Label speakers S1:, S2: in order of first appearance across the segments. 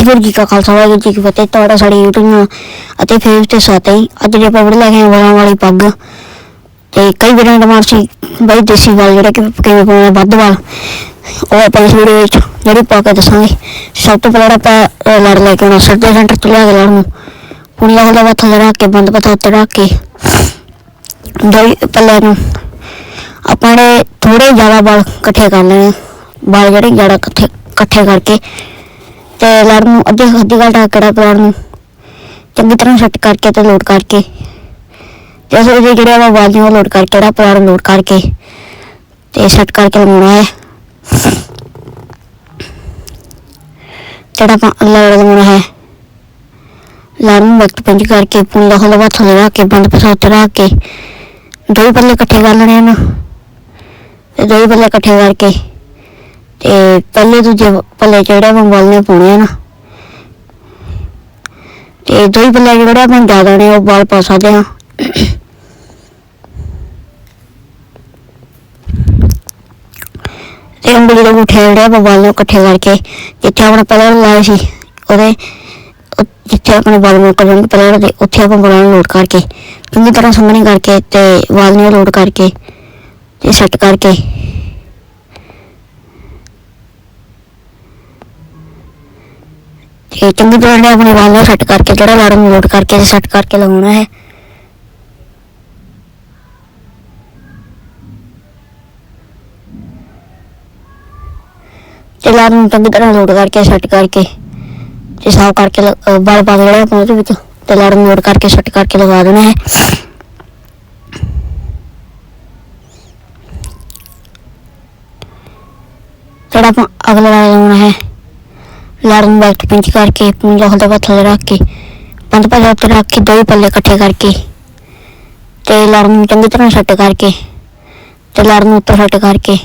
S1: ਵਾਹਿਗੁਰੂ ਜੀ ਕਾ ਖਾਲਸਾ ਵਾਹਿਗੁਰੂ ਜੀ ਕੀ ਫਤਿਹ, ਤੁਹਾਡਾ ਸਾਡੇ YouTube ਨੂੰ ਅਤੇ ਫੇਸ ਤੇ ਸਾਥ ਅੱਜ ਦੇ ਆਪਾਂ ਲੈ ਕੇ ਵਾਲਾਂ ਵਾਲੀ ਪੱਗ, ਤੇ ਕਈ ਵੀਰਾਂ ਦਾ ਮਾਰ ਸੀ ਬਈ ਦੇਸੀ ਵਾਲ ਜਿਹੜੇ ਕਿ ਕਿਵੇਂ ਪਾਉਣੇ ਵੱਧ ਵਾਲ, ਉਹ ਆਪਾਂ ਇਸ ਵੀਡੀਓ ਵਿੱਚ ਜਿਹੜੀ ਪਾ ਕੇ ਦੱਸਾਂਗੇ। ਸਭ ਤੋਂ ਪਹਿਲਾਂ ਆਪਾਂ ਲੜ ਲੈ ਕੇ ਆਉਣਾ ਸਿਰ ਸੈਂਟਰ ਤੋਂ ਲੈ ਕੇ ਲੜ ਨੂੰ। ਪੁਣੀਆਂ ਹੁੰਦਾ ਵਾ ਥੱਲੇ ਰੱਖ ਕੇ, ਬੰਦ ਪਤਾ ਉੱਤੇ ਰੱਖ ਕੇ ਦੋਈ ਪੱਲੇ ਨੂੰ ਆਪਾਂ ਨੇ ਥੋੜੇ ਜ਼ਿਆਦਾ ਵਾਲ ਇਕੱਠੇ ਕਰ ਲੈਣੇ ਆ। ਵਾਲ ਜਿਹੜੇ ਜ਼ਿਆਦਾ ਇਕੱਠੇ ਇਕੱਠੇ ਕਰਕੇ ਤੇ ਲੜ ਨੂੰ, ਅੱਧੇ ਅੱਧੀ ਘੰਟਾ ਟਾਕੜਾ ਪਲਾੜ ਨੂੰ। ਚੰਗੀ ਤਰ੍ਹਾਂ ਸੈੱਟ ਕਰਕੇ ਤੇ ਲੋਡ ਕਰਕੇ। ਤੇ ਅਸੀਂ ਇਹਦੇ ਜਿਹੜੇ ਆਪਾਂ ਵਾਲੀਆਂ ਲੋਡ ਕਰਕੇ, ਜਿਹੜਾ ਪਲਾੜ ਲੋਡ ਕਰਕੇ ਤੇ ਸੈੱਟ ਕਰਕੇ ਲਗਾਉਣਾ ਹੈ। ਜਿਹੜਾ ਲੜ ਲਗਾਉਣਾ ਹੈ। ਲੜ ਨੂੰ ਵਕਤ ਪੰਜ ਕਰਕੇ ਪੁੰਦਾ ਹਲਵਾ ਥੱਲੇ ਰੱਖ ਕੇ, ਬੰਦ ਪਸਾ ਉੱਤੇ ਰੱਖ ਕੇ। ਦੋ ਪੱਲੇ ਇਕੱਠੇ ਕਰ ਲੈਣੇ ਹਨ ਤੇ ਦੋ ਪੱਲੇ ਇਕੱਠੇ ਕਰਕੇ ਤੇ ਪਹਿਲੇ ਦੂਜੇ ਪੱਲੇ ਜਿਹੜੇ ਆਪਾਂ ਵਾਲ ਪਾਉਣੇ ਨਾ। ਤੇ ਦੋ ਹੀ ਪੱਲੇ ਜਿਹੜੇ ਆਪਾਂ ਜ਼ਿਆਦਾ ਨੇ ਉਹ ਵਾਲ ਪਾ ਸਕਦੇ ਹਾਂ ਤੇ ਅੰਬਲੀ ਦੇ ਮੁੱਠੇ ਜਿਹੜੇ ਆਪਾਂ ਬਾਲ ਨੂੰ ਇਕੱਠੇ ਕਰਕੇ ਜਿੱਥੇ ਆਪਣਾ ਪਹਿਲਾਂ ਲਾਇਆ ਸੀ, ਉਹਦੇ ਜਿੱਥੇ ਆਪਣੇ ਬਾਲ ਮੁੱਕ ਜਾਣਗੇ ਪਹਿਲਾਂ ਦੇ ਉੱਥੇ ਆਪਾਂ ਵਾਲਾਂ ਨੂੰ ਲੋਡ ਕਰਕੇ ਚੰਗੀ ਤਰ੍ਹਾਂ ਸੰਘਣੀ ਕਰਕੇ ਤੇ ਵਾਲ ਨੂੰ ਲੋਡ ਕਰਕੇ ਤੇ ਸੈੱਟ ਕਰਕੇ ਇਹ ਚੰਗੀ ਤਰ੍ਹਾਂ ਨੇ ਆਪਣੇ ਵਾਲ ਨੂੰ ਸੈੱਟ ਕਰਕੇ ਜਿਹੜਾ ਲੜ ਨੂੰ ਲੋਡ ਕਰਕੇ ਤੇ ਸੈੱਟ ਕਰਕੇ ਲਗਾਉਣਾ ਹੈ। ਤੇ ਲੜ ਨੂੰ ਚੰਗੀ ਤਰ੍ਹਾਂ ਲੋਡ ਕਰਕੇ ਸੈੱਟ ਕਰਕੇ, ਤੇ ਸਾਫ਼ ਕਰਕੇ ਲ- ਅਹ ਵਾਲ ਪਾ ਦੇਣਾ ਆਪਾਂ ਉਹਦੇ ਵਿੱਚ, ਤੇ ਲੜ ਨੂੰ ਲੋਡ ਕਰਕੇ ਸੈੱਟ ਕਰਕੇ ਲਗਾ ਦੇਣਾ ਹੈ। ਜਿਹੜਾ ਆਪਾਂ ਅਗਲਾ ਲੜ ਲਾਉਣਾ ਹੈ ਲੜ ਨੂੰ ਬੈਕ ਪਿੰਚ ਕਰਕੇ ਪੁੰਜਾ ਹਲਦਾ ਵਾ ਥੱਲੇ ਰੱਖ ਕੇ ਪੰਜ ਪੰਜ ਉੱਤੇ ਰੱਖ ਕੇ ਦੋਵੇਂ ਪੱਲੇ ਇਕੱਠੇ ਕਰਕੇ ਤੇ ਲੜ ਨੂੰ ਚੰਗੀ ਤਰ੍ਹਾਂ ਸੈੱਟ ਕਰਕੇ ਤੇ ਲੜ ਨੂੰ ਉੱਤੇ ਸੈੱਟ ਕਰਕੇ।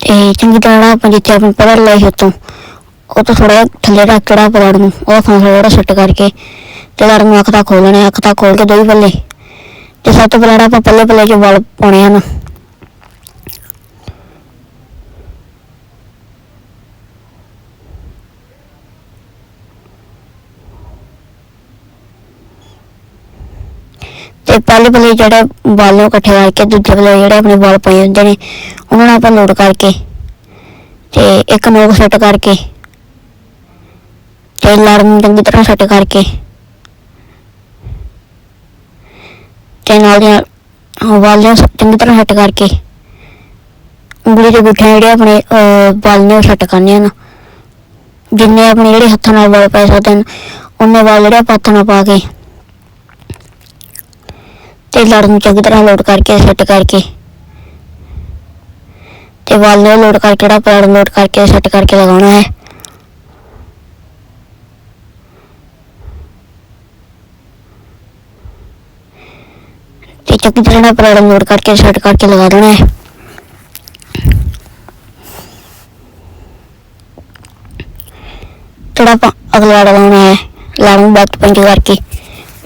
S1: ਤੇ ਚੰਗੀ ਤਰ੍ਹਾਂ ਆਪਾਂ ਜਿੱਥੇ ਆਪਣੇ ਪੜ੍ਹ ਲਏ ਸੀ ਉੱਤੋਂ ਉਹ ਤੋਂ ਥੋੜਾ ਥੱਲੇ ਰੱਖ ਕੇ ਜਿਹੜਾ ਲੜ ਨੂੰ, ਉਹ ਫਾਂਸਾ ਜਿਹੜਾ ਸੈੱਟ ਕਰਕੇ ਤੇ ਲੜ ਨੂੰ ਅੱਖ ਤਾਂ ਖੋਲਣਾ ਅੱਖ ਤਾਂ ਖੋਲ ਕੇ ਦੋਵੇਂ ਪੱਲੇ। ਤੇ ਸੱਤ ਤੋਂ ਆਪਾਂ ਪੱਲੇ ਪੱਲੇ 'ਚ ਵਲ ਪਾਉਣੇ ਹਨ ਤੇ ਪਹਿਲੇ ਪਹਿਲੇ ਜਿਹੜੇ ਵਾਲ ਨੂੰ ਇਕੱਠੇ ਕਰਕੇ ਦੂਜੇ ਪਹਿਲੇ ਜਿਹੜੇ ਆਪਣੇ ਵਾਲ ਪਏ ਹੁੰਦੇ ਨੇ ਉਹਨਾਂ ਨੂੰ ਆਪਾਂ ਲੋਡ ਕਰਕੇ ਤੇ ਇੱਕ ਨੋਕ ਸੈੱਟ ਕਰਕੇ ਤੇ ਲੜ ਨੂੰ ਚੰਗੀ ਤਰ੍ਹਾਂ ਸੈੱਟ ਕਰਕੇ ਤੇ ਨਾਲ ਦੀਆਂ ਵਾਲ ਨੂੰ ਚੰਗੀ ਤਰ੍ਹਾਂ ਸੈੱਟ ਕਰਕੇ ਉਂਗਲੀ ਦੇ ਗੁੱਠੇ ਜਿਹੜੇ ਆਪਣੇ ਅਹ, ਵਾਲ ਨੇ ਸੈੱਟ ਕਰਨੇ ਹਨ। ਜਿੰਨੇ ਆਪਣੇ ਜਿਹੜੇ ਹੱਥਾਂ ਨਾਲ ਵਾਲ ਪੈ ਸਕਦੇ ਹਨ ਉਹਨੇ ਵਾਲ ਜਿਹੜੇ ਆਪਾਂ ਹੱਥਾਂ ਨਾਲ ਪਾ ਕੇ ਤੇ ਲੜ ਨੂੰ ਚੰਗੀ ਤਰ੍ਹਾਂ ਲੋਡ ਕਰਕੇ ਸੈੱਟ ਕਰਕੇ। ਤੇ ਵਾਲ ਨੂੰ ਲੋਡ ਕਰਕੇ, ਜਿਹੜਾ ਪੈਡ ਲੋਡ ਕਰਕੇ ਸੈੱਟ ਕਰਕੇ ਲਗਾਉਣਾ ਹੈ। ਤੇ ਚੰਗੀ ਤਰ੍ਹਾਂ ਨਾਲ ਪੈਡ ਲੋਡ ਕਰਕੇ ਸੈੱਟ ਕਰਕੇ ਲਗਾ ਦੇਣਾ ਹੈ। ਥੋੜਾ ਅਗਲਾ ਲਗਾਉਣਾ ਹੈ ਲੜ ਨੂੰ ਬੈਕ ਪੰਜ ਕਰਕੇ।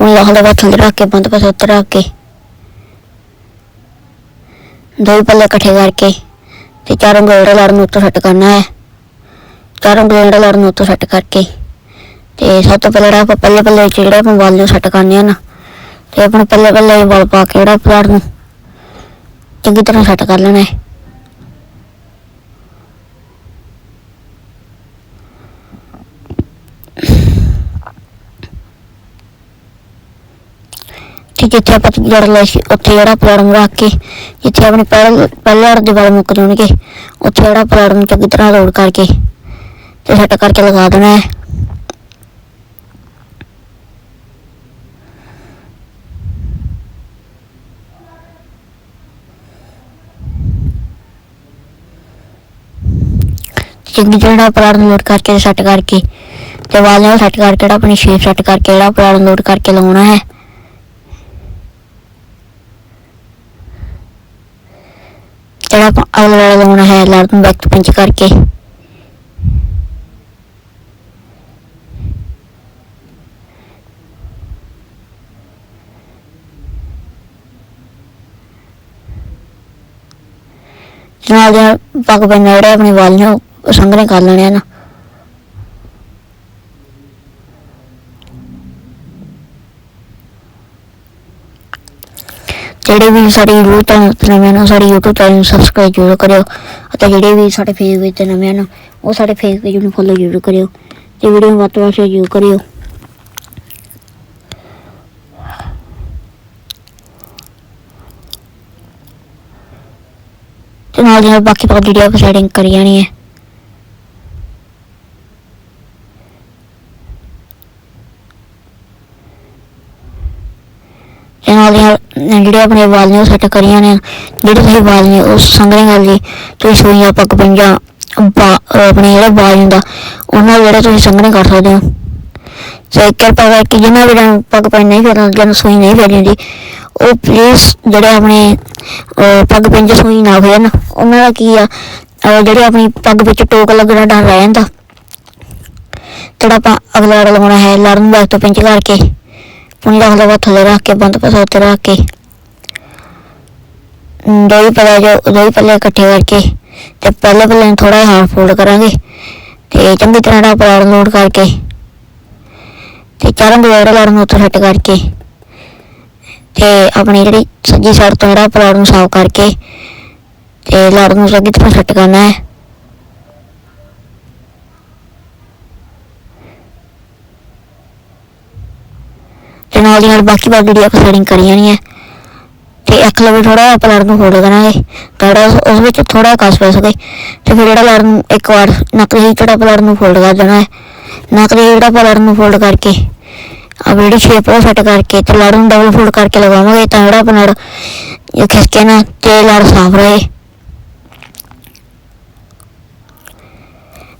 S1: ਉਹ ਲਾਹੌਰ ਦਾ ਥੱਲੇ ਰੱਖ ਕੇ, ਬੰਦ ਪਾਸੇ ਉੱਤੇ ਰੱਖ ਕੇ। ਦੋ ਪੱਲੇ ਇਕੱਠੇ ਕਰਕੇ ਤੇ ਚਾਰੋਂ ਉਂਗਲਾਂ ਲੜ ਨੂੰ ਉੱਤੇ ਸੈੱਟ ਕਰਨਾ ਹੈ। ਚਾਰੋਂ ਉਂਗਲਾਂ ਲੜ ਨੂੰ ਉੱਤੇ ਸੈੱਟ ਕਰਕੇ ਤੇ ਸਭ ਤੋਂ ਪਹਿਲਾਂ ਜਿਹੜਾ ਆਪਾਂ ਪੱਲੇ ਪੱਲੇ ਵਿੱਚ ਜਿਹੜੇ ਆਪਾਂ ਵਾਲ ਨੂੰ ਸੈੱਟ ਕਰਨੇ ਆ ਨਾ, ਤੇ ਆਪਣੇ ਪੱਲੇ ਪੱਲੇ ਵਾਲ ਪਾ ਕੇ ਜਿਹੜਾ ਪਲਾਟ ਨੂੰ ਚੰਗੀ ਤਰ੍ਹਾਂ ਸੈੱਟ ਕਰ ਲੈਣਾ ਹੈ। ਤੇ ਜਿੱਥੇ ਆਪਾਂ ਜੜ ਲਏ ਸੀ, ਉੱਥੇ ਜਿਹੜਾ ਪਲਾੜ ਰੱਖ ਕੇ, ਜਿੱਥੇ ਆਪਣੇ ਪਹਿਲੇ ਪਹਿਲੇ ਅੜ ਦੇ ਵਾਲ ਮੁੱਕ ਜਾਣਗੇ, ਉੱਥੇ ਜਿਹੜਾ ਪਲਾੜ ਚੰਗੀ ਤਰ੍ਹਾਂ ਲੋਡ ਕਰਕੇ ਤੇ ਸੈੱਟ ਕਰਕੇ ਲਗਾ ਦੇਣਾ ਹੈ। ਚੰਗੀ ਤਰ੍ਹਾਂ ਪਲਾੜ ਨੂੰ ਲੋਡ ਕਰਕੇ ਸੈੱਟ ਕਰਕੇ ਤੇ ਵਾਲ ਨਾਲ ਸੈੱਟ ਕਰਕੇ ਜਿਹੜਾ ਆਪਣੀ ਸ਼ੇਪ ਸੈੱਟ ਕਰਕੇ ਜਿਹੜਾ ਪਲਾੜ ਨੂੰ ਲੋਡ ਕਰਕੇ ਲਗਾਉਣਾ ਹੈ। ਜਿਹੜਾ ਅਗਲਾ ਵਾਲਾ ਲਗਾਉਣਾ ਹੈ ਲੜ ਨੂੰ ਬੈਕ ਪਿੰਚ ਕਰਕੇ। ਨਾਲ ਦੇ ਪੱਗ ਬੰਨ੍ਹਣਾ ਆਪਣੇ ਵਾਲ ਨੂੰ ਸੰਘਣੇ ਕਰ ਲੈਣੇ ਨਾ। ਜਿਹੜੇ ਵੀ ਸਾਡੀ YouTube ਚੈਨਲ ਤੇ ਨਵੇਂ ਹਨ ਸਾਡੀ YouTube ਚੈਨਲ ਨੂੰ ਸਬਸਕ੍ਰਾਈਬ ਜ਼ਰੂਰ ਕਰਿਓ ਅਤੇ ਜਿਹੜੇ ਵੀ ਸਾਡੇ ਫੇਸਬੁੱਕ ਤੇ ਨਵੇਂ ਹਨ ਉਹ ਸਾਡੇ ਫੇਸਬੁੱਕ ਨੂੰ ਫੋਲੋ ਜ਼ਰੂਰ ਕਰਿਓ ਤੇ ਵੀਡੀਓ ਨੂੰ ਵੱਧ ਤੋਂ ਵੱਧ ਸ਼ੇਅਰ ਜ਼ਰੂਰ ਕਰਿਓ। ਤੇ ਨਾਲ ਦੀ ਨਾਲ ਬਾਕੀ ਪਾਪ ਜਿਹੜੀ ਆਪਾਂ ਸੈਟਿੰਗ ਕਰੀ ਜਾਣੀ ਹੈ ਤੇ ਨਾਲ ਦੀ ਨਾਲ ਜਿਹੜੇ ਆਪਣੇ ਵਾਲ ਨੇ ਉਹ ਸੈੱਟ ਕਰੀਆਂ ਨੇ, ਜਿਹੜੇ ਤੁਸੀਂ ਵਾਲ ਨੇ ਉਹ ਸੰਗਰੇ ਗੱਲ ਜੀ, ਤੁਸੀਂ ਸੂਈਆਂ ਪੱਕ ਪੰਜਾਂ ਆਪਣੇ ਜਿਹੜਾ ਬਾਲ ਹੁੰਦਾ, ਉਹਨਾਂ ਜਿਹੜਾ ਤੁਸੀਂ ਸੰਗਰੇ ਕਰ ਸਕਦੇ ਹੋ। ਤੇ ਕਿਰਪਾ ਕਰਕੇ ਜਿਹਨਾਂ ਵੀ ਨੂੰ ਪੱਗ ਪੈਣ ਨਹੀਂ ਕਰਨਾ ਜਿਹਨੂੰ ਸੂਈ ਨਹੀਂ ਫੇਰੀ ਹੁੰਦੀ, ਉਹ ਪਲੀਜ਼ ਜਿਹੜੇ ਆਪਣੇ ਪੱਗ ਪਿੰਜ ਸੂਈ ਨਾ ਫੇਰਨ। ਉਹਨਾਂ ਦਾ ਕੀ ਆ, ਅਹ ਜਿਹੜੇ ਆਪਣੀ ਪੱਗ ਵਿੱਚ ਟੋਕ ਲੱਗਣਾ ਡਰ ਰਹਿ ਜਾਂਦਾ। ਜਿਹੜਾ ਆਪਾਂ ਅਗਲਾ ਲੜ ਲਗਾਉਣਾ ਹੈ ਲੜ ਨੂੰ ਬੈਕ ਤੋਂ ਪਿੰਚ ਕਰਕੇ। ਪੁੰਨੀ ਦਾ ਹਲਵਾ ਥੱਲੇ ਰੱਖ ਕੇ ਬੰਦ ਪਾਸਾ ਉੱਤੇ ਰੱਖ ਕੇ। ਅਮ, ਪੱਲੇ ਜੋ ਦੋ ਪੱਲੇ ਇਕੱਠੇ ਕਰਕੇ ਤੇ ਪਹਿਲੇ ਪੱਲੇ ਨੂੰ ਥੋੜਾ ਜਿਹਾ ਫੋਲਡ ਕਰਾਂਗੇ ਤੇ ਚੰਗੀ ਤਰ੍ਹਾਂ ਦਾ ਪਲਾੜ ਲੋਡ ਕਰਕੇ ਤੇ ਚਾਰਾਂ ਦੇ ਜਿਹੜੇ ਲੜ ਨੂੰ ਉੱਤੇ ਸੈੱਟ ਕਰਕੇ ਤੇ ਆਪਣੀ ਜਿਹੜੀ ਸੱਜੀ ਸਾਈਡ ਤੋਂ ਜਿਹੜਾ ਪਲਾੜ ਨੂੰ ਸਾਫ਼ ਕਰਕੇ ਤੇ ਲੜ ਨੂੰ ਚੰਗੀ ਤਰ੍ਹਾਂ ਸੈੱਟ ਕਰਨਾ ਹੈ। ਨਾਲ ਦੀ ਨਾਲ ਬਾਕੀ ਬਾਕੀ ਜਿਹੜੀ ਆਪਾਂ ਸੈਟਿੰਗ ਕਰੀ ਜਾਣੀ ਹੈ। ਤੇ ਅੱਖ ਲਵੇ ਥੋੜਾ ਆਪਾਂ ਲੜ ਨੂੰ ਫੋਲਡ ਕਰਾਂਗੇ। ਥੋੜਾ ਉਸ ਵਿੱਚ ਥੋੜਾ ਕਸ ਪੈ ਸਕੇ ਤੇ ਫਿਰ ਜਿਹੜਾ ਲੜ ਨੂੰ ਇੱਕ ਵਾਰ ਨੱਕ ਦੀ ਜਿਹੜਾ ਆਪਾਂ ਨੂੰ ਫੋਲਡ ਕਰ ਦੇਣਾ ਹੈ। ਨੱਕ ਦੇ ਜਿਹੜਾ ਆਪਾਂ ਨੂੰ ਫੋਲਡ ਕਰਕੇ ਆ ਜਿਹੜੀ ਸ਼ੇਪ ਉਹ ਸੈੱਟ ਕਰਕੇ ਤੇ ਲੜ ਨੂੰ ਡਬਲ ਫੋਲਡ ਕਰਕੇ ਲਗਾਵਾਂਗੇ ਤਾਂ ਜਿਹੜਾ ਆਪਣਾ ਲੜ ਇਹ ਖਿਸਕੇ ਨਾ ਤੇ ਲੜ ਸਾਫ਼ ਰਹੇ।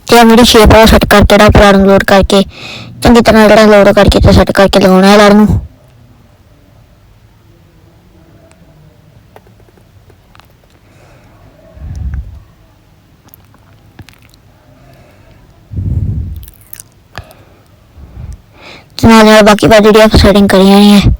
S1: ਤੇ ਆ ਜਿਹੜੀ ਸ਼ੇਪ ਉਹ ਸੈੱਟ ਕਰਕੇ ਜਿਹੜਾ ਪਲਾੜ ਨੂੰ ਲੋਡ ਕਰਕੇ ਚੰਗੀ ਤਰ੍ਹਾਂ ਜਿਹੜਾ ਲੋਡ ਕਰਕੇ ਤੇ ਸੈੱਟ ਕਰਕੇ ਲਗਾਉਣਾ ਹੈ ਲੜ ਨੂੰ। ਨਾਲ ਨਾਲ ਬਾਕੀ ਬਾਕੀ ਜਿਹੜੀ ਆਪਾਂ ਸੈਟਿੰਗ ਕਰੀਆਂ ਹੈ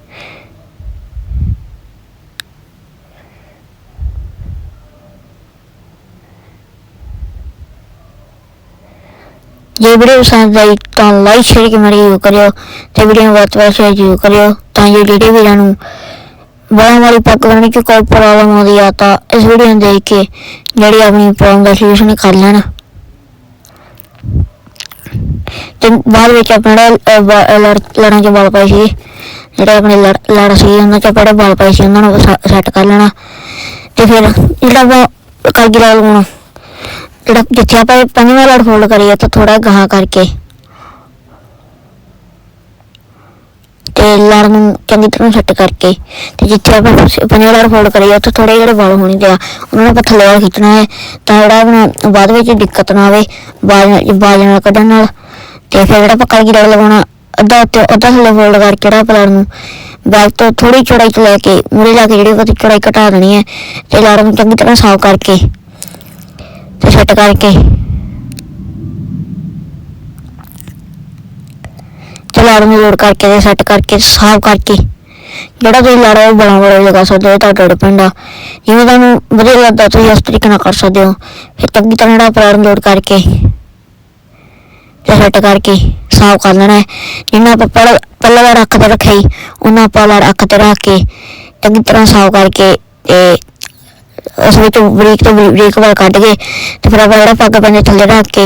S1: ਜੇ ਵੀਡੀਓ ਪਸੰਦ ਆਈ ਤਾਂ ਲਾਈਕ ਸ਼ੇਅਰ ਕਮੈਂਟ ਜ਼ਰੂਰ ਕਰਿਓ। ਤੇ ਵੀਡੀਓ ਵੱਧ ਵੱਧ ਸ਼ੇਅਰ ਜ਼ਰੂਰ ਕਰਿਓ ਤਾਂ ਜੋ ਜਿਹੜੇ ਵੀਰਾਂ ਨੂੰ ਬੜਾ ਵਾਲੀ ਪੱਕ ਬਣਨ ਚ ਕੋਈ ਪ੍ਰੋਬਲਮ ਆਉਂਦੀ ਆ ਤਾਂ ਇਸ ਵੀਡੀਓ ਨੂੰ ਦੇਖ ਕੇ ਜਿਹੜੀ ਆਪਣੀ ਪ੍ਰੋਬਲਮ ਦਾ ਸੋਲੂਸ਼ਨ ਕਰ ਲੈਣਾ। ਤੇ ਬਾਅਦ ਵਿੱਚ ਆਪਣਾ ਜਿਹੜਾ, ਲੜਾਂ ਚ ਬਾਲ ਪਾਏ ਸੀ ਜਿਹੜੇ ਆਪਣੇ ਲੜ ਲੜ ਸੀ ਉਹਨਾਂ ਚ ਆਪਣੇ ਬਾਲ ਪਾਏ ਸੀ ਉਹਨਾਂ ਨੂੰ ਸੈੱਟ ਕਰ ਲੈਣਾ। ਤੇ ਫਿਰ ਜਿਹੜਾ ਆਪਾਂ ਕਾਗੀ ਲਾ ਜਿਹੜਾ ਜਿੱਥੇ ਆਪਾਂ ਇਹ ਪੰਜਵਾਂ ਲੜ ਫੋਲਡ ਕਰੀਏ ਤਾਂ ਥੋੜਾ ਗਾਹਾਂ ਕਰਕੇ। ਤੇ ਲੜ ਨੂੰ ਚੰਗੀ ਤਰ੍ਹਾਂ ਸੈੱਟ ਕਰਕੇ, ਤੇ ਜਿੱਥੇ ਆਪਾਂ ਪੰਜਵਾਂ ਲੜ ਫੋਲਡ ਕਰੀਏ ਉੱਥੇ ਥੋੜੇ ਜਿਹੜੇ ਵਾਲ ਹੋਣੇ ਤੇ ਆ, ਉਹਨਾਂ ਨੂੰ ਆਪਾਂ ਥੱਲੇ ਵੱਲ ਖਿੱਚਣਾ ਹੈ। ਤਾਂ ਜਿਹੜਾ ਆਪਣਾ ਬਾਅਦ ਵਿੱਚ ਦਿੱਕਤ ਨਾ ਆਵੇ, ਬਾਜ ਬਾਜ ਨਾਲ ਕੱਢਣ ਨਾਲ। ਤੇ ਫਿਰ ਜਿਹੜਾ ਪੱਕਾ ਕਾਗੀ ਲਗਾਉਣਾ ਅੱਧਾ ਉੱਤੇ ਅੱਧਾ ਥੱਲੇ ਫੋਲਡ ਕਰਕੇ ਜਿਹੜਾ ਪਲਾੜ ਨੂੰ ਬੈਕ ਤੋਂ ਥੋੜੀ ਚੌੜਾਈ ਚ ਲੈ ਕੇ ਮੂਰੇ ਲਾ ਕੇ ਜਿਹੜੀ ਉਹਦੀ ਚੌੜਾਈ ਘਟਾ ਦੇਣੀ ਹੈ, ਤੇ ਲੜ ਨੂੰ ਚੰਗੀ ਤਰ੍ਹਾਂ ਸਾਫ਼ ਕਰਕੇ। ਤੇ ਸੈੱਟ ਕਰਕੇ ਤੇ ਨੂੰ ਲੋਡ ਕਰਕੇ ਤੇ ਸੈੱਟ ਕਰਕੇ, ਸਾਫ਼ ਕਰਕੇ। ਜਿਹੜਾ ਤੁਸੀਂ ਲੜ ਉਹ ਬਣਾ ਬੜਾ ਲਗਾ ਸਕਦੇ ਹੋ, ਤੁਹਾਡਾ ਡਿਪੈਂਡ ਆ। ਜਿਵੇਂ ਤੁਹਾਨੂੰ ਵਧੀਆ ਲੱਗਦਾ, ਤੁਸੀਂ ਇਸ ਤਰੀਕੇ ਨਾਲ ਕਰ ਸਕਦੇ ਹੋ। ਫਿਰ ਚੰਗੀ ਤਰ੍ਹਾਂ ਜਿਹੜਾ ਪਲਾੜ ਲੋਡ ਕਰਕੇ ਤੇ ਸੈੱਟ ਕਰਕੇ ਸਾਫ਼ ਕਰ ਲੈਣਾ ਹੈ। ਜਿੰਨਾ ਆਪਾਂ ਪਹਿਲਾਂ ਪਹਿਲਾਂ ਅੱਖ ਤੇ ਰੱਖਿਆ ਉਹਨਾਂ ਆਪਾਂ ਲੜ ਅੱਖ ਤੇ ਰੱਖ ਕੇ ਚੰਗੀ ਤਰ੍ਹਾਂ ਸਾਫ਼ ਕਰਕੇ ਤੇ ਉਸ ਵਿੱਚ ਬਰੀਕ ਤੋਂ ਬਰੀਕ ਵਾਲ ਕੱਢ ਕੇ ਤੇ ਫਿਰ ਆਪਾਂ ਜਿਹੜਾ ਪੱਗ ਬੰਨੇ ਥੱਲੇ ਰੱਖ ਕੇ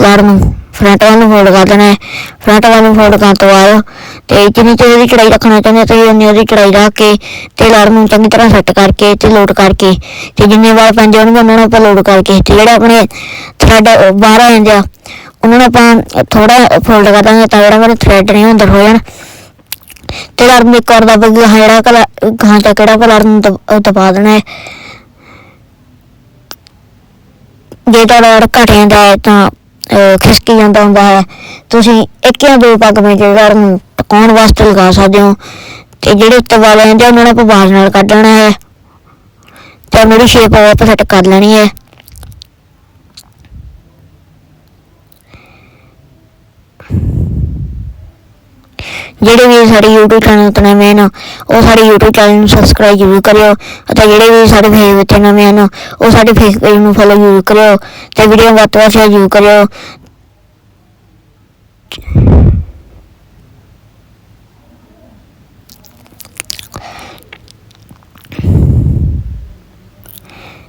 S1: ਲੜ ਨੂੰ ਫਰੰਟ ਵਾਲ ਨੂੰ ਫੋਲਡ ਕਰ ਦੇਣਾ ਹੈ। ਫਰੰਟ ਵਾਲ ਨੂੰ ਫੋਲਡ ਕਰਨ ਤੋਂ ਬਾਅਦ ਤੇ ਜਿੰਨੀ ਤੇ ਉਹਦੀ ਚੜਾਈ ਰੱਖਣਾ ਚਾਹੁੰਦੇ ਹੋ ਤੁਸੀਂ ਉਨੀ ਉਹਦੀ ਚੜਾਈ ਰੱਖ ਕੇ ਤੇ ਲੜ ਨੂੰ ਚੰਗੀ ਤਰ੍ਹਾਂ ਸੈੱਟ ਕਰਕੇ ਤੇ ਲੋਡ ਕਰਕੇ ਤੇ ਜਿੰਨੇ ਵਾਲ ਪੈਂਦੇ ਹੋਣਗੇ ਉਹਨਾਂ ਨੂੰ ਆਪਾਂ ਲੋਡ ਕਰਕੇ ਤੇ ਜਿਹੜੇ ਆਪਣੇ ਥਰੈਡ ਬਾਹਰ ਆ ਜਾਂਦੇ ਆ, ਉਹਨਾਂ ਨੂੰ ਆਪਾਂ ਥੋੜਾ ਫੋਲਡ ਕਰ ਦਾਂਗੇ ਤਾਂ ਜਿਹੜਾ ਮੇਰੇ ਥਰੈਡ ਨੇ ਅੰਦਰ ਹੋ ਜਾਣ। ਤੇ ਲੜ ਨੂੰ ਇੱਕ ਵਾਰ ਦਾ ਗਿਆ ਜਿਹੜਾ ਕਲਾ ਗਾਂ ਤੱਕ ਕਿਹੜਾ ਕਲਰ ਨੂੰ ਦਬਾ ਦੇਣਾ ਹੈ। ਜੇ ਤੁਹਾਡਾ ਲੜ ਘਟ ਜਾਂਦਾ ਹੈ ਤਾਂ ਖਿਸਕੀ ਜਾਂਦਾ ਹੁੰਦਾ ਹੈ। ਤੁਸੀਂ ਇੱਕ ਜਾਂ ਦੋ ਪੱਗ ਵਿੱਚ ਲੜ ਨੂੰ ਪਕਾਉਣ ਵਾਸਤੇ ਲਗਾ ਸਕਦੇ ਹੋ। ਤੇ ਜਿਹੜੇ ਉੱਤੇ ਵਾਲੇ ਆਉਂਦੇ ਆ, ਉਹਨਾਂ ਨੂੰ ਆਪਾਂ ਬਾਹਰ ਨਾਲ ਕੱਢ ਲੈਣਾ ਹੈ। ਤੇ ਮੇਰੀ ਸ਼ੇਪ ਆਪਾਂ ਸੈੱਟ ਕਰ ਲੈਣੀ ਹੈ। ਜਿਹੜੇ ਵੀ ਸਾਡੇ YouTube ਚੈਨਲ ਤੋਂ ਨਵੇਂ ਹਨ ਉਹ ਸਾਡੇ YouTube ਚੈਨਲ ਨੂੰ ਸਬਸਕ੍ਰਾਈਬ ਜ਼ਰੂਰ ਕਰਿਓ ਅਤੇ ਜਿਹੜੇ ਵੀ ਸਾਡੇ ਫੇਸਬੁੱਕ ਤੇ ਨਵੇਂ ਹਨ ਉਹ ਸਾਡੇ ਫੇਸਬੁੱਕ ਪੇਜ ਨੂੰ ਫੋਲੋ ਜ਼ਰੂਰ ਕਰਿਓ ਤੇ ਵੀਡੀਓ ਵੱਧ ਤੋਂ ਵੱਧ ਸ਼ੇਅਰ ਜ਼ਰੂਰ ਕਰਿਓ।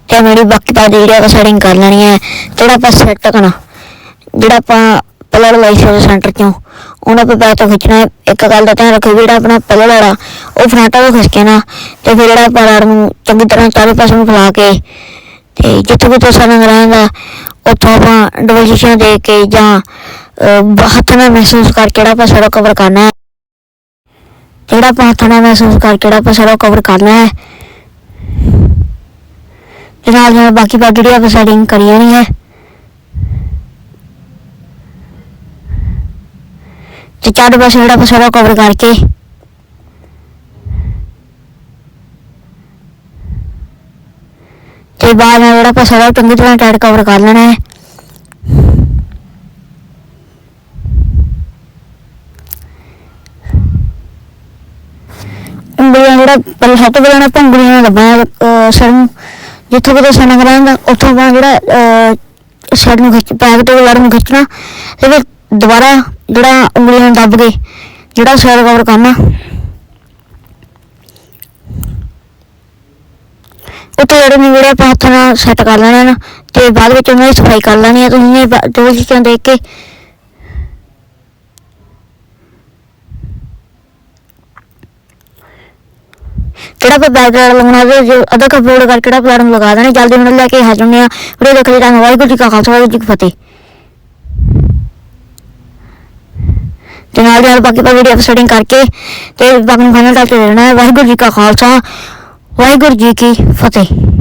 S1: ਤੇ ਮੇਰੀ ਬਾਕੀ ਤਾਂ ਜਿਹੜੀ ਆਪਾਂ ਸੈਟਿੰਗ ਕਰ ਲੈਣੀ ਹੈ, ਜਿਹੜਾ ਆਪਾਂ ਸੈੱਟ ਕਰਨਾ, ਜਿਹੜਾ ਆਪਾਂ ਪਲਰ ਲਾਈਸੈਂਸ ਸੈਂਟਰ ਚੋਂ। ਉਹਨਾਂ ਪੇ ਪੈਰ ਖਿੱਚਣਾ, ਇੱਕ ਗੱਲ ਦਾ ਧਿਆਨ ਰੱਖੋ ਜਿਹੜਾ ਆਪਣਾ ਪਲਰ ਵਾਲਾ ਉਹ ਫਰੰਟਾਂ ਤੋਂ ਖਿੱਚ ਕੇ ਨਾ, ਤੇ ਫਿਰ ਜਿਹੜਾ ਆਪਾਂ ਨੂੰ ਚੰਗੀ ਤਰ੍ਹਾਂ ਚਾਰੇ ਪਾਸੇ ਨੂੰ ਫੈਲਾ ਕੇ, ਤੇ ਜਿੱਥੇ ਕਿਤੇ ਸਾਨੂੰ ਰਹਿੰਦਾ, ਉੱਥੋਂ ਆਪਾਂ ਡਬਲ ਦੇ ਕੇ ਜਾਂ ਹੱਥ ਨਾਲ ਮਹਿਸੂਸ ਕਰਕੇ ਜਿਹੜਾ ਆਪਾਂ ਸਾਰਾ ਕਵਰ ਕਰਨਾ ਹੈ। ਜਿਹੜਾ ਆਪਾਂ ਹੱਥ ਨਾਲ ਮਹਿਸੂਸ ਕਰਕੇ ਜਿਹੜਾ ਆਪਾਂ ਸਾਰਾ ਕਵਰ ਕਰਨਾ ਹੈ। ਤੇ ਨਾਲ ਨਾਲ ਬਾਕੀ ਬਾਕੀ ਜਿਹੜੀ ਆਪਾਂ ਸੈਟਿੰਗ ਕਰੀ ਜਾਣੀ ਹੈ ਤੇ ਚਾਰ ਪਾਸੇ ਜਿਹੜਾ ਆਪਾਂ ਸਾਰਾ ਕਵਰ ਕਰਕੇ। ਤੇ ਬਾਅਦ ਨਾਲ ਜਿਹੜਾ ਆਪਾਂ ਸਾਰਾ ਚੰਗੀ ਤਰ੍ਹਾਂ ਟਾਈਟ ਕਵਰ ਕਰ ਲੈਣਾ ਹੈ। ਉਂਗਲੀਆਂ ਜਿਹੜਾ ਪਹਿਲਾਂ ਸਭ ਤੋਂ ਪਹਿਲਾਂ ਆਪਾਂ ਉਂਗਲੀਆਂ ਨਾਲ ਲੱਭਣਾ ਅਹ ਸਿਰ ਨੂੰ। ਜਿੱਥੋਂ ਕਿਤੇ ਸਨਗ ਰਹਿੰਦਾ ਉੱਥੋਂ ਆਪਾਂ ਜਿਹੜਾ ਸਿਰ ਨੂੰ ਖਿੱਚ ਪੈਕ ਤੋਂ ਲੜ ਨੂੰ ਖਿੱਚਣਾ। ਤੇ ਫਿਰ ਦੁਬਾਰਾ ਜਿਹੜਾ ਉਂਗਲੀਆਂ ਨੂੰ ਦੱਬ ਕੇ, ਜਿਹੜਾ ਸਿਰ ਕਵਰ ਕਰਨਾ। ਉੱਤੇ ਜਿਹੜੇ ਨੇ ਜਿਹੜੇ ਆਪਾਂ ਹੱਥ ਨਾਲ ਸੈੱਟ ਕਰ ਲੈਣਾ ਨਾ, ਤੇ ਬਾਅਦ ਵਿੱਚ ਉਹਨਾਂ ਦੀ ਸਫ਼ਾਈ ਕਰ ਲੈਣੀ ਹੈ ਤੁਸੀਂ ਇਹ ਦੋ ਚੀਜ਼ਾਂ ਦੇਖ ਕੇ ਜਿਹੜਾ ਆਪਾਂ ਬੈਕਗ੍ਰਾਉਂਡ ਲਗਾਉਣਾ ਉਹਦੇ ਜੋ ਅਦਾ ਅਪਲੋਡ ਕਰਕੇ ਜਿਹੜਾ ਪਲਾਟ ਨੂੰ ਲਗਾ ਦੇਣਾ, ਜਲਦੀ ਹੁਣ ਲੈ ਕੇ ਹਾਜ਼ਰ ਹੁੰਦੇ ਆ। ਵੀਡੀਓ ਦੇਖ ਲਈ ਤਾਂ ਵਾਹਿਗੁਰੂ ਜੀ ਕਾ ਖਾਲਸਾ, ਵਾਹਿਗੁਰੂ ਜੀ ਕੀ ਫਤਿਹ। ਤੇ ਨਾਲ ਦੀ ਨਾਲ ਬਾਕੀ ਪਾ ਵੀਡੀਓ ਸੈਟਿੰਗ ਕਰਕੇ ਤੇ ਬਾਕੀ ਨੂੰ ਫਾਈਨਲ ਟੱਚ ਦੇਣਾ ਹੈ। ਵਾਹਿਗੁਰੂ ਜੀ ਕਾ ਖਾਲਸਾ, ਵਾਹਿਗੁਰੂ ਜੀ ਕੀ ਫਤਿਹ।